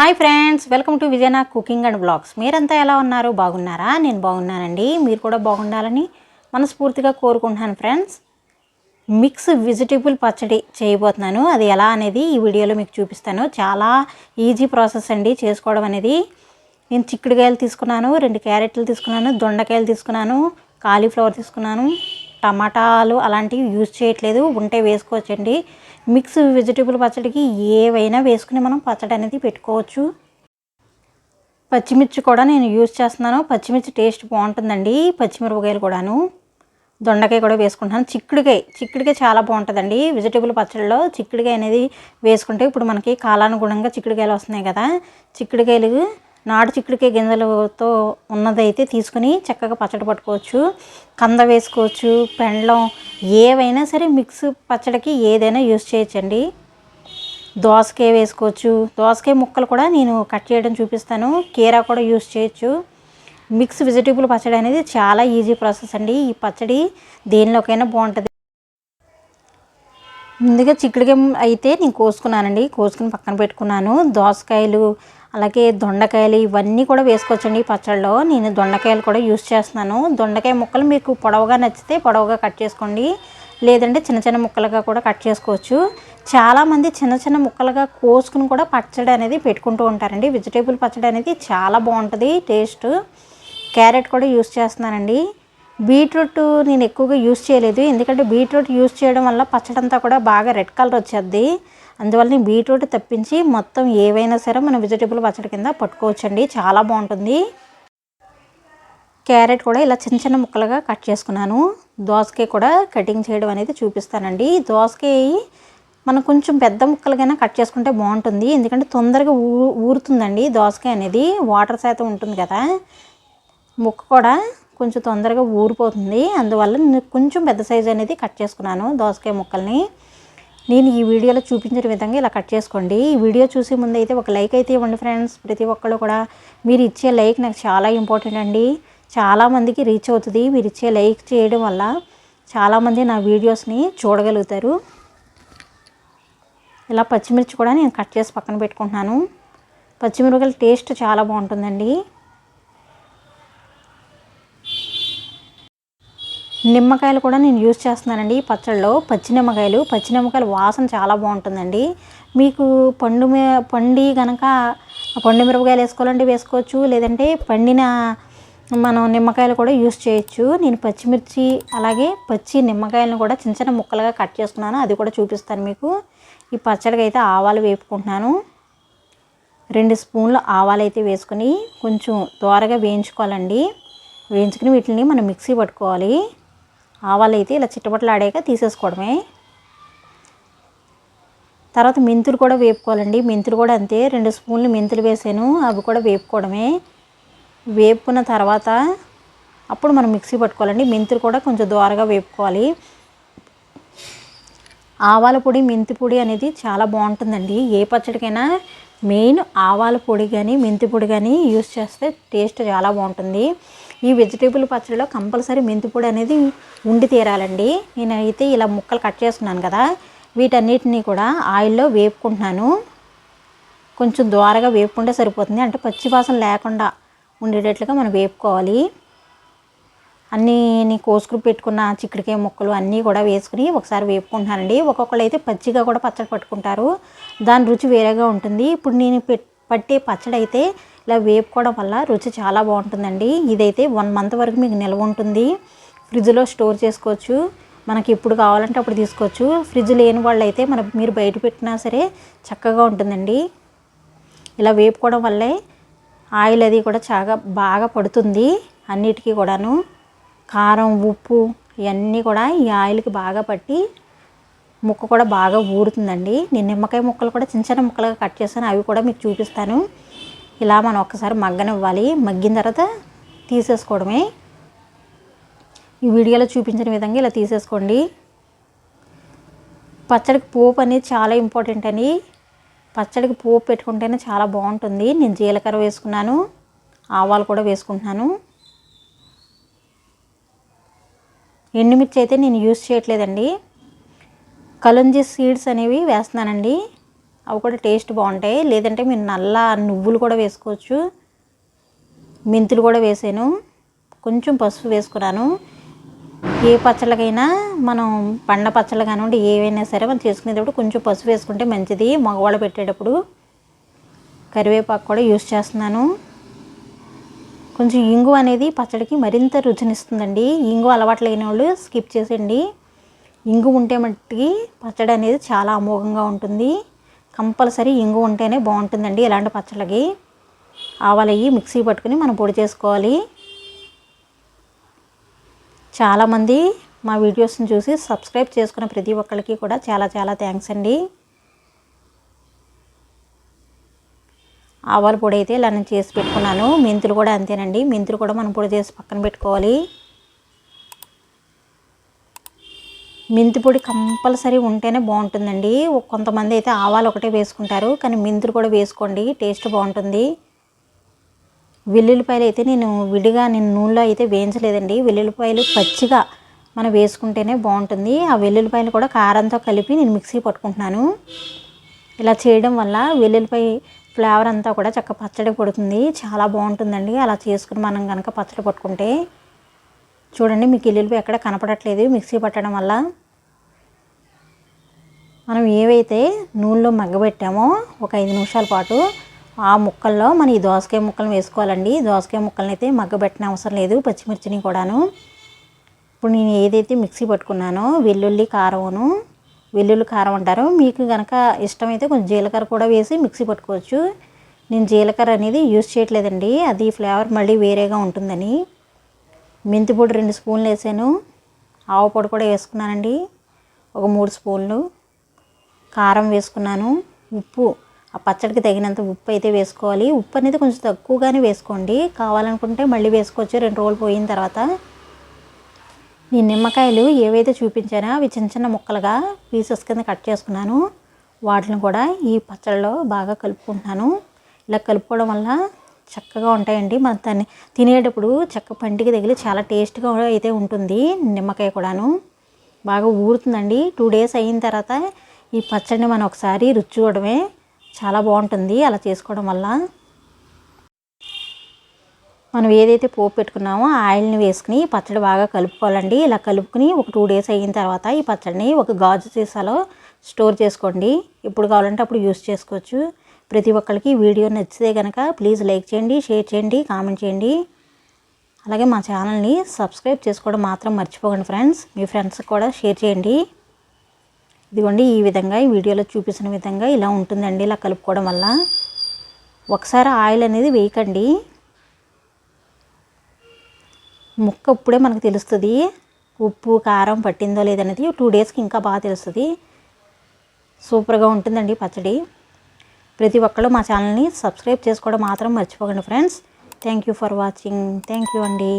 Hi friends welcome to విజయనా cooking and blogs. మీరంతా ఎలా ఉన్నారు? బాగున్నారా? నేను బాగున్నానండి. మీరు కూడా బాగుండాలని మనస్ఫూర్తిగా కోరుకుంటున్నాను ఫ్రెండ్స్. మిక్స్ వెజిటేబుల్ పచ్చడి చేయబోతున్నాను. అది ఎలా అనేది ఈ వీడియోలో మీకు చూపిస్తాను. చాలా ఈజీ ప్రాసెస్ అండి చేసుకోవడం అనేది. నేను చిక్కుడుకాయలు తీసుకున్నాను రెండు క్యారెట్లు తీసుకున్నాను దొండకాయలు తీసుకున్నాను కాలీఫ్లవర్ తీసుకున్నాను. టమాటాలు అలాంటివి యూజ్ చేయట్లేదు. ఉంటే వేసుకోవచ్చండి. మిక్స్ వెజిటేబుల్ పచ్చడికి ఏవైనా వేసుకుని మనం పచ్చడి అనేది పెట్టుకోవచ్చు. పచ్చిమిర్చి కూడా నేను యూజ్ చేస్తున్నాను. పచ్చిమిర్చి టేస్ట్ బాగుంటుందండి. పచ్చిమిరపకాయలు కూడాను. దొండకాయ కూడా వేసుకుంటున్నాను. చిక్కుడుకాయ చిక్కుడుకాయ చాలా బాగుంటుందండి. వెజిటేబుల్ పచ్చడిలో చిక్కుడుకాయ అనేది వేసుకుంటే ఇప్పుడు మనకి కాలానుగుణంగా చిక్కుడుకాయలు వస్తున్నాయి కదా. చిక్కుడుకాయలు నాటు చిక్కుడుకాయ గింజలతో ఉన్నదైతే తీసుకుని చక్కగా పచ్చడి పట్టుకోవచ్చు కంద వేసుకోవచ్చు పెండ్లం ఏవైనా సరే మిక్స్ పచ్చడికి ఏదైనా యూస్ చేయొచ్చండి. దోసకాయ వేసుకోవచ్చు. దోసకాయ ముక్కలు కూడా నేను కట్ చేయడం చూపిస్తాను. కీరా కూడా యూస్ చేయొచ్చు. మిక్స్ వెజిటేబుల్ పచ్చడి అనేది చాలా ఈజీ ప్రాసెస్ అండి. ఈ పచ్చడి దేనిలోకైనా బాగుంటుంది. ముందుగా చిక్కుడుకాయ అయితే నేను కోసుకున్నానండి. కోసుకుని పక్కన పెట్టుకున్నాను. దోసకాయలు అలాగే దొండకాయలు ఇవన్నీ కూడా వేసుకోవచ్చండి ఈ పచ్చడిలో నేను దొండకాయలు కూడా యూస్ చేస్తున్నాను. దొండకాయ ముక్కలు మీకు పొడవుగా నచ్చితే పొడవుగా కట్ చేసుకోండి. లేదంటే చిన్న చిన్న ముక్కలుగా కూడా కట్ చేసుకోవచ్చు. చాలామంది చిన్న చిన్న ముక్కలుగా కోసుకుని కూడా పచ్చడి అనేది పెట్టుకుంటూ ఉంటారండి. వెజిటేబుల్ పచ్చడి అనేది చాలా బాగుంటుంది టేస్ట్ క్యారెట్ కూడా యూస్ చేస్తున్నానండి. బీట్రూట్ నేను ఎక్కువగా యూస్ చేయలేదు. ఎందుకంటే బీట్రూట్ యూస్ చేయడం వల్ల పచ్చడంతా కూడా బాగా రెడ్ కలర్ వచ్చేది అందువల్ల బీట్రూట్ తప్పించి మొత్తం ఏవైనా సరే మన వెజిటేబుల్ పచ్చడి కింద పట్టుకోవచ్చండి. చాలా బాగుంటుంది. క్యారెట్ కూడా ఇలా చిన్న చిన్న ముక్కలుగా కట్ చేసుకున్నాను. దోసకాయ కూడా కటింగ్ చేయడం అనేది చూపిస్తానండి. దోసకాయ మనం కొంచెం పెద్ద ముక్కలుగానే కట్ చేసుకుంటే బాగుంటుంది. ఎందుకంటే తొందరగా ఊ ఊరుతుందండి దోసకాయ అనేది. వాటర్ శాతం ఉంటుంది కదా. ముక్క కూడా కొంచెం తొందరగా ఊరిపోతుంది. అందువల్ల నేను కొంచెం పెద్ద సైజు అనేది కట్ చేసుకున్నాను దోసకాయ ముక్కల్ని. నేను ఈ వీడియోలో చూపించిన విధంగా ఇలా కట్ చేసుకోండి. ఈ వీడియో చూసే ముందైతే ఒక లైక్ అయితే ఇవ్వండి ఫ్రెండ్స్. ప్రతి ఒక్కళ్ళు కూడా మీరు ఇచ్చే లైక్ నాకు చాలా ఇంపార్టెంట్ అండి. చాలామందికి రీచ్ అవుతుంది. మీరు ఇచ్చే లైక్ చేయడం వల్ల చాలామంది నా వీడియోస్ని చూడగలుగుతారు. ఇలా పచ్చిమిర్చి కూడా నేను కట్ చేసి పక్కన పెట్టుకుంటున్నాను. పచ్చిమిరపకాయల టేస్ట్ చాలా బాగుంటుందండి. నిమ్మకాయలు కూడా నేను యూజ్ చేస్తున్నానండి ఈ పచ్చళ్ళలో. పచ్చి నిమ్మకాయలు పచ్చి నిమ్మకాయల వాసన చాలా బాగుంటుందండి. మీకు పండు మీ పండి కనుక పండు మిరపకాయలు వేసుకోవాలంటే వేసుకోవచ్చు లేదంటే పండిన మనం నిమ్మకాయలు కూడా యూస్ చేయొచ్చు. నేను పచ్చిమిర్చి అలాగే పచ్చి నిమ్మకాయలను కూడా చిన్న చిన్న ముక్కలుగా కట్ చేసుకున్నాను అది కూడా చూపిస్తాను మీకు. ఈ పచ్చడికి అయితే ఆవాలు వేపుకుంటున్నాను. రెండు స్పూన్లు ఆవాలు అయితే వేసుకుని కొంచెం దోరగా వేయించుకోవాలండి. వేయించుకుని వీటిని మనం మిక్సీ పట్టుకోవాలి. ఆవాలు అయితే ఇలా చిట్టపట్లు తీసేసుకోవడమే. తర్వాత మెంతులు కూడా వేపుకోవాలండి. మెంతులు కూడా అంతే. రెండు స్పూన్లు మెంతులు వేసాను. అవి కూడా వేపుకోవడమే. వేపుకున్న తర్వాత అప్పుడు మనం మిక్సీ పట్టుకోవాలండి. మెంతులు కూడా కొంచెం దోరగా వేపుకోవాలి. ఆవాల పొడి మెంతి పొడి అనేది చాలా బాగుంటుందండి. ఏ పచ్చడికైనా మెయిన్ ఆవాల పొడి కానీ మెంతి పొడి కానీ యూస్ చేస్తే టేస్ట్ చాలా బాగుంటుంది. ఈ వెజిటేబుల్ పచ్చడిలో కంపల్సరీ మెంతిపొడి అనేది ఉండి తీరాలండి. నేనైతే ఇలా ముక్కలు కట్ చేస్తున్నాను కదా వీటన్నిటిని కూడా ఆయిల్లో వేపుకుంటున్నాను. కొంచెం దోరగా వేపుకుంటే సరిపోతుంది. అంటే పచ్చి వాసన లేకుండా ఉండేటట్లుగా మనం వేపుకోవాలి. అన్నీ కోసుకుని పెట్టుకున్న చిక్కుడుకాయ ముక్కలు అన్నీ కూడా వేసుకుని ఒకసారి వేపుకుంటున్నానండి. ఒక్కొక్కరు అయితే పచ్చిగా కూడా పచ్చడి పట్టుకుంటారు. దాని రుచి వేరేగా ఉంటుంది. ఇప్పుడు నేను పట్టే పచ్చడి అయితే ఇలా వేపుకోవడం వల్ల రుచి చాలా బాగుంటుందండి. ఇదైతే వన్ మంత్ వరకు మీకు నిల్వ ఉంటుంది. ఫ్రిడ్జ్లో స్టోర్ చేసుకోవచ్చు. మనకి ఎప్పుడు కావాలంటే అప్పుడు తీసుకోవచ్చు. ఫ్రిడ్జ్ లేని వాళ్ళు అయితే మన మీరు బయట పెట్టినా సరే చక్కగా ఉంటుందండి. ఇలా వేపుకోవడం వల్లే ఆయిల్ అది కూడా చాలా బాగా పడుతుంది అన్నిటికీ కూడాను. కారం ఉప్పు ఇవన్నీ కూడా ఈ ఆయిల్కి బాగా పట్టి ముక్క కూడా బాగా ఊరుతుందండి. నేను నిమ్మకాయ ముక్కలు కూడా చిన్న చిన్న ముక్కలుగా కట్ చేశాను. అవి కూడా మీకు చూపిస్తాను. ఇలా మనం ఒక్కసారి మగ్గనివ్వాలి. మగ్గిన తర్వాత తీసేసుకోవడమే. ఈ వీడియోలో చూపించిన విధంగా ఇలా తీసేసుకోండి. పచ్చడికి పోపు అనేది చాలా ఇంపార్టెంట్ అని పచ్చడికి పోపు పెట్టుకుంటేనే చాలా బాగుంటుంది. నేను జీలకర్ర వేసుకున్నాను. ఆవాలు కూడా వేసుకుంటున్నాను. ఎండుమిర్చి అయితే నేను యూస్ చేయట్లేదండి. కలుంజి సీడ్స్ అనేవి వేస్తున్నానండి. అవి కూడా టేస్ట్ బాగుంటాయి. లేదంటే మీరు నల్ల నువ్వులు కూడా వేసుకోవచ్చు. మెంతులు కూడా వేసాను. కొంచెం పసుపు వేసుకున్నాను. ఏ పచ్చళ్ళకైనా మనం పండ పచ్చళ్ళు కానివ్వండి ఏవైనా సరే మనం చేసుకునేటప్పుడు కొంచెం పసుపు వేసుకుంటే మంచిది. మగవాళ్ళు పెట్టేటప్పుడు కరివేపాకు కూడా యూస్ చేస్తున్నాను. కొంచెం ఇంగు అనేది పచ్చడికి మరింత రుచినిస్తుందండి. ఇంగు అలవాటు లేని వాళ్ళు స్కిప్ చేసేయండి. ఇంగు ఉంటే మట్టికి పచ్చడి అనేది చాలా అమోఘంగా ఉంటుంది. కంపల్సరీ ఇంగు ఉంటేనే బాగుంటుందండి ఇలాంటి పచ్చళ్ళకి. ఆవాలయ్యి మిక్సీ పట్టుకుని మనం పొడి చేసుకోవాలి. చాలామంది మా వీడియోస్ని చూసి సబ్స్క్రైబ్ చేసుకున్న ప్రతి ఒక్కరికి కూడా చాలా చాలా థ్యాంక్స్ అండి. ఆవాల పొడి అయితే ఇలా నేను చేసి పెట్టుకున్నాను. మెంతులు కూడా అంతేనండి. మెంతులు కూడా మనం పొడి చేసి పక్కన పెట్టుకోవాలి. మెంతి పొడి కంపల్సరీ ఉంటేనే బాగుంటుందండి. కొంతమంది అయితే ఆవాలు ఒకటే వేసుకుంటారు కానీ మెంతులు కూడా వేసుకోండి టేస్ట్ బాగుంటుంది. వెల్లుల్లిపాయలు అయితే నేను విడిగా నేను నూనెలో అయితే వేయించలేదండి. వెల్లుల్లిపాయలు పచ్చిగా మనం వేసుకుంటేనే బాగుంటుంది. ఆ వెల్లుల్లిపాయలు కూడా కారంతో కలిపి నేను మిక్సీ పట్టుకుంటున్నాను. ఇలా చేయడం వల్ల వెల్లుల్లిపాయ ఫ్లేవర్ అంతా కూడా చక్క పచ్చడి పడుతుంది. చాలా బాగుంటుందండి. అలా చేసుకుని మనం కనుక పచ్చడి పట్టుకుంటే. చూడండి మీకు వెల్లుల్లిపాయ ఎక్కడ కనపడట్లేదు. మిక్సీ పట్టడం వల్ల మనం ఏవైతే నూనెలో మగ్గబెట్టామో ఒక ఐదు నిమిషాల పాటు ఆ ముక్కల్లో మన ఈ దోసకాయ ముక్కలను వేసుకోవాలండి. దోసకాయ ముక్కలను అయితే మగ్గబెట్టిన అవసరం లేదు పచ్చిమిర్చిని కూడాను. ఇప్పుడు నేను ఏదైతే మిక్సీ పట్టుకున్నానో వెల్లుల్లి కారమును వెల్లుల్లి కారం అంటారు. మీకు కనుక ఇష్టమైతే కొంచెం జీలకర్ర కూడా వేసి మిక్సీ పట్టుకోవచ్చు. నేను జీలకర్ర అనేది యూజ్ చేయట్లేదండి. అది ఫ్లేవర్ మళ్ళీ వేరేగా ఉంటుందని. మెంతి పొడి రెండు స్పూన్లు వేసాను. ఆవు పొడి కూడా వేసుకున్నానండి. ఒక మూడు స్పూన్లు. కారం వేసుకున్నాను. ఉప్పు ఆ పచ్చడికి తగినంత ఉప్పు అయితే వేసుకోవాలి. ఉప్పు అనేది కొంచెం తక్కువగానే వేసుకోండి. కావాలనుకుంటే మళ్ళీ వేసుకోవచ్చు. రెండు రోజులు పోయిన తర్వాత. ఈ నిమ్మకాయలు ఏవైతే చూపించానో అవి చిన్న చిన్న ముక్కలుగా పీసెస్ కింద కట్ చేసుకున్నాను. వాటిని కూడా ఈ పచ్చడిలో బాగా కలుపుకుంటున్నాను. ఇలా కలుపుకోవడం వల్ల చక్కగా ఉంటాయండి. మనం దాన్ని తినేటప్పుడు చక్క పంటికి తగిలి చాలా టేస్ట్గా అయితే ఉంటుంది నిమ్మకాయ కూడాను. బాగా ఊరుతుందండి. టూ డేస్ అయిన తర్వాత ఈ పచ్చడిని మనం ఒకసారి రుచి చూడడమే చాలా బాగుంటుంది అలా చేసుకోవడం వల్ల. మనం ఏదైతే పోపు పెట్టుకున్నామో ఆయిల్ని వేసుకుని పచ్చడి బాగా కలుపుకోవాలండి. ఇలా కలుపుకుని ఒక టూ డేస్ అయిన తర్వాత ఈ పచ్చడిని ఒక గాజు సీసాలో స్టోర్ చేసుకోండి. ఎప్పుడు కావాలంటే అప్పుడు యూస్ చేసుకోవచ్చు. ప్రతి ఒక్కరికి వీడియో నచ్చితే కనుక ప్లీజ్ లైక్ చేయండి షేర్ చేయండి కామెంట్ చేయండి. అలాగే మా ఛానల్ని సబ్స్క్రైబ్ చేసుకోవడం మాత్రం మర్చిపోకండి ఫ్రెండ్స్. మీ ఫ్రెండ్స్కి కూడా షేర్ చేయండి. ఇదిగోండి ఈ విధంగా ఈ వీడియోలో చూపించిన విధంగా ఇలా ఉంటుందండి. ఇలా కలుపుకోవడం వల్ల ఒకసారి ఆయిల్ అనేది వేయకండి. ముక్క ఇప్పుడే మనకు తెలుస్తుంది ఉప్పు కారం పట్టిందో లేదనేది టూ డేస్కి ఇంకా బాగా తెలుస్తుంది. సూపర్గా ఉంటుందండి పచ్చడి. ప్రతి ఒక్కళ్ళు మా ఛానల్ని సబ్స్క్రైబ్ చేసుకోవడం మాత్రం మర్చిపోకండి friends. Thank you for watching thank you అండి.